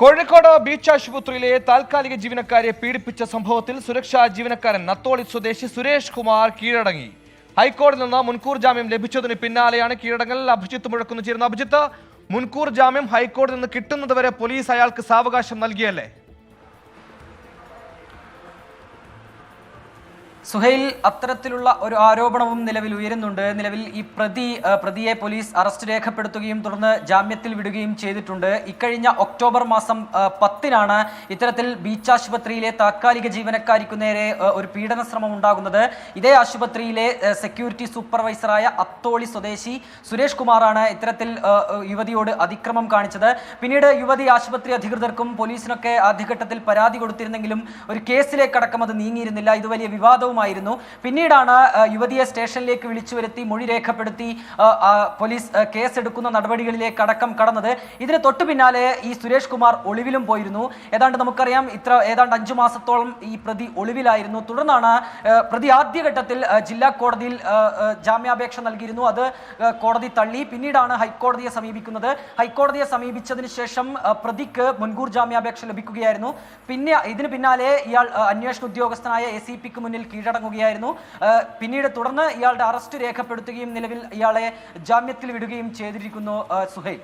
Kozhikode beach ആശുപത്രിയിലെ താൽക്കാലിക ജീവനക്കാരെ പീഡിപ്പിച്ച സംഭവത്തിൽ സുരക്ഷാ ജീവനക്കാരൻ നത്തോളി സ്വദേശി സുരേഷ് കുമാർ കീഴടങ്ങി. ഹൈക്കോടതിയിൽ നിന്ന് മുൻകൂർ ജാമ്യം ലഭിച്ചതിന് പിന്നാലെയാണ് കീഴടങ്ങൽ. അഭിജിത്ത് മുഴക്കുന്നു ചേരുന്ന. അഭിജിത്ത് മുൻകൂർ ജാമ്യം ഹൈക്കോടതിയിൽ നിന്ന് കിട്ടുന്നതുവരെ പോലീസ് അയാൾക്ക് സാവകാശം നൽകിയല്ലേ? സുഹൈൽ അത്തരത്തിലുള്ള ഒരു ആരോപണവും നിലവിൽ ഉയരുന്നുണ്ട്. നിലവിൽ ഈ പ്രതി പ്രതിയെ പോലീസ് അറസ്റ്റ് രേഖപ്പെടുത്തുകയും തുടർന്ന് ജാമ്യത്തിൽ വിടുകയും ചെയ്തിട്ടുണ്ട്. ഇക്കഴിഞ്ഞ ഒക്ടോബർ മാസം പത്തിനാണ് ഇത്തരത്തിൽ ബീച്ച് ആശുപത്രിയിലെ താത്കാലിക ജീവനക്കാരിക്കു നേരെ ഒരു പീഡന ശ്രമം ഉണ്ടാകുന്നത്. ഇതേ ആശുപത്രിയിലെ സെക്യൂരിറ്റി സൂപ്പർവൈസറായ അത്തോളി സ്വദേശി സുരേഷ് കുമാറാണ് ഇത്തരത്തിൽ യുവതിയോട് അതിക്രമം കാണിച്ചത്. പിന്നീട് യുവതി ആശുപത്രി അധികൃതർക്കും പോലീസിനൊക്കെ ആദ്യഘട്ടത്തിൽ പരാതി കൊടുത്തിരുന്നെങ്കിലും ഒരു കേസിലേക്കടക്കം അത് നീങ്ങിയിരുന്നില്ല. ഇത് വലിയ വിവാദവുമായിരുന്നു പിന്നീടാണ് യുവതിയെ സ്റ്റേഷനിലേക്ക് വിളിച്ചു വരുത്തി മൊഴി രേഖപ്പെടുത്തി പോലീസ് കേസെടുക്കുന്ന നടപടികളിലേക്ക് അടക്കം കടന്നത്. ഇതിന് തൊട്ടു പിന്നാലെ ഈ സുരേഷ് കുമാർ ഒളിവിലും പോയിരുന്നു. ഏതാണ്ട് നമുക്കറിയാം ഇത്ര ഏതാണ്ട് അഞ്ചു മാസത്തോളം ഈ പ്രതി ഒളിവിലായിരുന്നു. തുടർന്നാണ് പ്രതി ആദ്യഘട്ടത്തിൽ ജില്ലാ കോടതിയിൽ ജാമ്യാപേക്ഷ നൽകിയിരുന്നു. അത് കോടതി തള്ളി. പിന്നീടാണ് ഹൈക്കോടതിയെ സമീപിക്കുന്നത്. ഹൈക്കോടതിയെ സമീപിച്ചതിന് ശേഷം പ്രതിക്ക് മുൻകൂർ ജാമ്യാപേക്ഷ ലഭിക്കുകയായിരുന്നു. പിന്നെ ഇതിന് പിന്നാലെ ഇയാൾ അന്വേഷണ ഉദ്യോഗസ്ഥനായ എ സി പിക്ക് മുന്നിൽ കീഴടങ്ങുകയായിരുന്നു. പിന്നീട് തുടർന്ന് ഇയാളുടെ അറസ്റ്റ് രേഖപ്പെടുത്തുകയും നിലവിൽ ഇയാളെ ജാമ്യത്തിൽ വിടുകയും ചെയ്തിരിക്കുന്നു സുഹൈൽ.